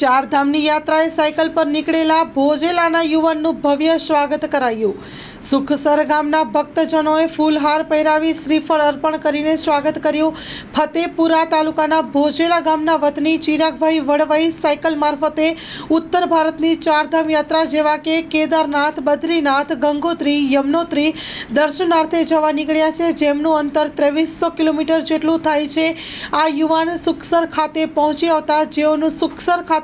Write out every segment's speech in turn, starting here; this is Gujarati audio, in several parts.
ચારધામની યાત્રાએ સાયકલ પર નીકળેલા ભોજેલાના યુવાનનું ભવ્ય સ્વાગત કરાયું. સુખસર ગામના ભક્તજનોએ ફૂલહાર પહેરાવી શ્રીફળ અર્પણ કરીને સ્વાગત કર્યું. ફતેપુરા તાલુકાના ભોજેલા ગામના વતની ચિરાગભાઈ વડવાઈ સાયકલ મારફતે ઉત્તર ભારતની ચારધામ યાત્રા જેવા કે કેદારનાથ, બદ્રીનાથ, ગંગોત્રી, યમનોત્રી દર્શનાર્થે જવા નીકળ્યા છે. જેમનું અંતર ત્રેવીસો કિલોમીટર જેટલું થાય છે. આ યુવાન સુખસર ખાતે પહોંચી આવતા જેઓનું સુખસર ખાતે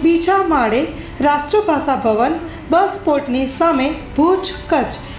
બીજા માળે રાષ્ટ્રભાષા ભવન બસ પોર્ટની સામે ભુજ કચ્છ